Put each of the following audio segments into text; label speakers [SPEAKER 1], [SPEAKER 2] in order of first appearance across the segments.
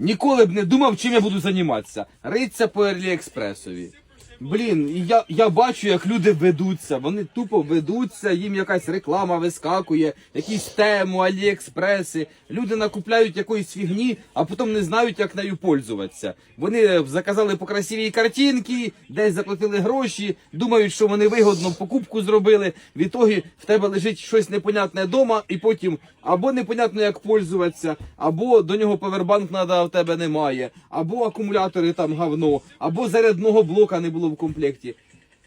[SPEAKER 1] Ніколи б не думав, чим я буду займатися. Риться по Аліекспресові. Блін, я, я бачу, як люди ведуться. Вони тупо ведуться, їм якась реклама вискакує, якісь тему, Аліекспреси. Люди накупляють якоїсь фігні, а потім не знають, як нею пользуватися. Вони заказали по красивій картинки, десь заплатили гроші, думають, що вони вигодно покупку зробили. В ітогі в тебе лежить щось непонятне вдома, і потім або непонятно, як пользуватися, або до нього повербанк а в тебе немає, або акумулятори там говно, або зарядного блока не було в комплекті.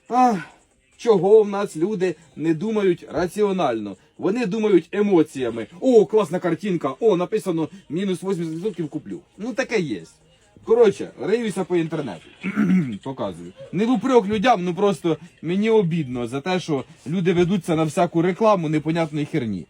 [SPEAKER 1] Ах, чого в нас люди не думають раціонально? Вони думають емоціями. О, класна картинка, о, написано мінус 80% куплю. Ну таке є. Коротше, риюся по інтернету. Показую. Не в упрек людям, ну просто мені обідно за те, що люди ведуться на всяку рекламу непонятної херні.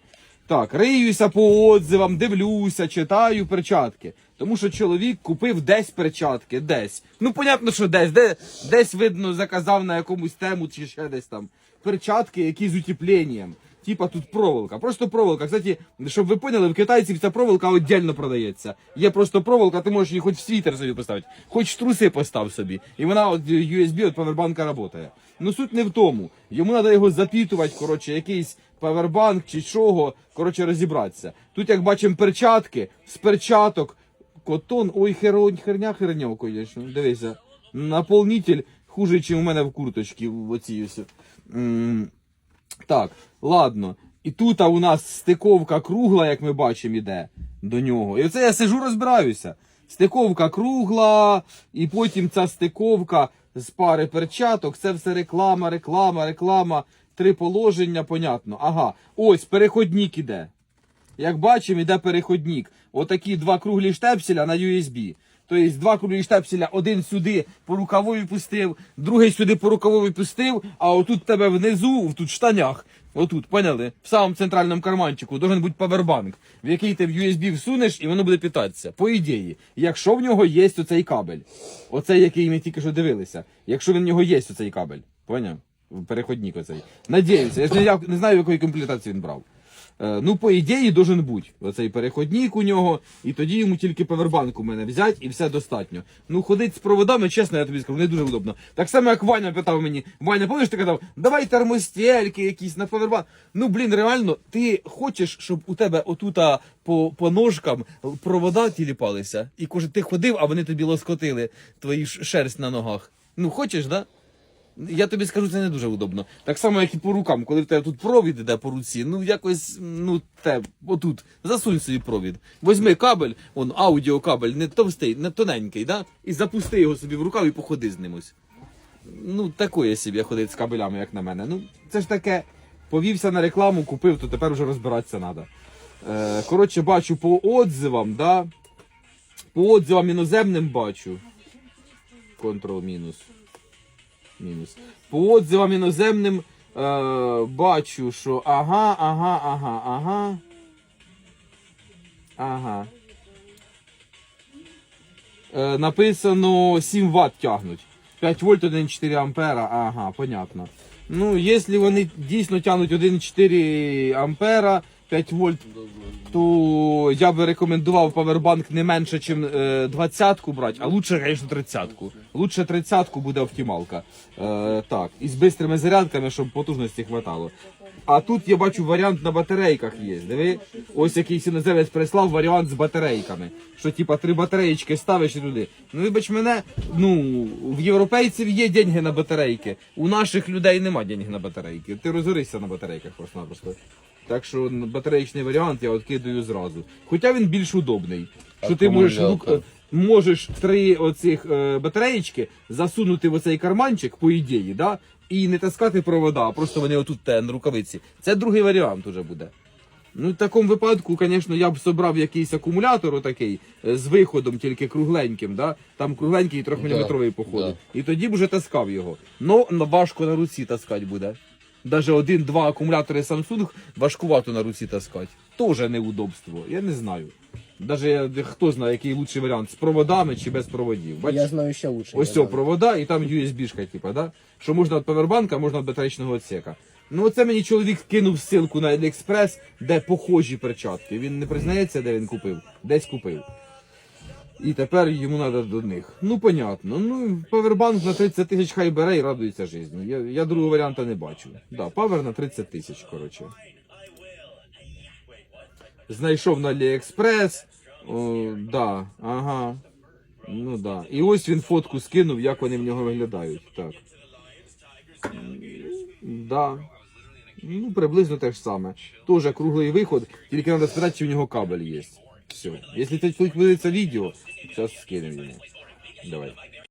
[SPEAKER 1] Так, риюся по отзивам, дивлюся, читаю перчатки. Тому що чоловік купив десь перчатки, десь. Ну, понятно, що десь, де, десь видно, заказав на якомусь тему чи ще десь там. Перчатки, які з утепленням. Типа тут проволока. Просто проволока. Кстати, щоб ви поняли, в китайців ця проволока віддільно продається. Є просто проволока, ти можеш її хоч в світер собі поставити, хоч в труси постав собі. І вона от USB від павербанка працює. Ну суть не в тому. Йому треба його запітувати, коротше, якийсь павербанк чи чого, коротше, розібратися. Тут, як бачимо, перчатки, з перчаток, котон, ой, херонь, херня, херня, конечно. Дивися. Наполнитель хуже, ніж у мене в курточці в оцій ось. Так, ладно. І тут у нас стиковка кругла, як ми бачимо, іде до нього. І оце я сижу, розбираюся. Стиковка кругла, і потім ця стиковка з пари перчаток. Це все реклама, реклама, реклама. Три положення, понятно. Ага, ось переходник іде. Як бачимо, іде переходник. Отакі два круглі штепселя на USB. Тобто два круглі штепселя, один сюди по рукавові пустив, другий сюди по рукавові пустив, а отут тебе внизу, тут в штанях, отут, поняли? В самому центральному карманчику должен бути павербанк, в який ти в USB всунеш і воно буде питатися. По ідеї, якщо в нього є оцей кабель, оцей, який ми тільки що дивилися, якщо в нього є оцей кабель, поняв? Переходник оцей. Надіюся, я ж не, я не знаю, якої комплектації він брав. Е, ну, по ідеї, должен бути оцей переходник у нього, і тоді йому тільки павербанк у мене взяти і все достатньо. Ну, ходить з проводами, чесно, я тобі скажу, не дуже удобно. Так само, як Ваня питав мені, Ваня, помниш, ти казав, давай термостельки якісь на павербанк. Ну, блін, реально, ти хочеш, щоб у тебе отута по, по ножкам провода тіліпалися, і кожен ти ходив, а вони тобі лоскотили твої шерсть на ногах. Ну, хочеш, да? Я тобі скажу, це не дуже удобно. Так само, як і по рукам, коли в тебе тут провід іде по руці, ну якось, ну те, отут, засунь собі провід. Возьми кабель, он аудіокабель, не товстий, не тоненький, да? і запусти його собі в рукав і походи з ним ось. Ну, такое собі ходить з кабелями, як на мене. Ну, це ж таке, повівся на рекламу, купив, то тепер вже розбиратися треба. Е, коротше, бачу по отзивам, да? По отзивам іноземним бачу. Контрол мінус. Мінус. По отзивам іноземним е, бачу, що ага, ага, ага, ага. Ага. Е, написано 7 Вт тягнуть. 5 вольт 1,4 ампера. Ага, понятно. Ну, якщо вони дійсно тягнуть 1,4 ампера, 5 вольт, то я би рекомендував павербанк не менше, ніж 20-ку брати, а лучше, звісно, 30-ку. Лучше 30-ку буде оптималка. Е, так, і з бистрими зарядками, щоб потужності хватало. А тут я бачу варіант на батарейках є. Диви, ось якийсь іноземець прислав варіант з батарейками. Що типа три батареїчки ставиш і туди. Ну вибач мене, ну в європейців є деньги на батарейки. У наших людей нема денег на батарейки. Ти розоришся на батарейках просто-напросто. Так що батареїчний варіант я откидую зразу. Хоча він більш удобний. Що ти можеш рук, е, можеш три оцих е, батареїчки засунути в оцей карманчик, по ідеї, да? і не таскати провода, а просто вони отут те, на рукавиці. Це другий варіант уже буде. Ну, в такому випадку, звісно, я б собрав якийсь акумулятор отакий е, з виходом тільки кругленьким, да? там кругленький трьохміліметровий походу. І тоді б вже таскав його. Ну, на- важко на руці таскати буде. Даже один-два акумулятори Samsung важкувато на руці таскати. Тоже неудобство. Я не знаю. Даже хто знає, який лучший варіант з проводами чи без проводів. Бачиш?
[SPEAKER 2] Я знаю ще лучше.
[SPEAKER 1] Ось
[SPEAKER 2] я
[SPEAKER 1] цього
[SPEAKER 2] знаю.
[SPEAKER 1] провода і там USB-шка, типа, да? Що можна від павербанка, можна від батарейчного отсека. Ну, оце мені чоловік кинув ссылку на AliExpress, де похожі перчатки. Він не признається, де він купив, десь купив. І тепер йому треба до них. Ну, понятно. Ну, павербанк на 30 тисяч хай бере і радується житті. Я, я другого варіанта не бачу. Да, павер на 30 тисяч, коротше. Знайшов на Аліекспрес. О, да, ага. Ну да. І ось він фотку скинув, як вони в нього виглядають. Так. Да. Ну, приблизно те ж саме. Тоже круглий виход, тільки треба спитати, чи в нього кабель є. Все. Якщо це подивиться видео, сейчас скинем ему. Давай.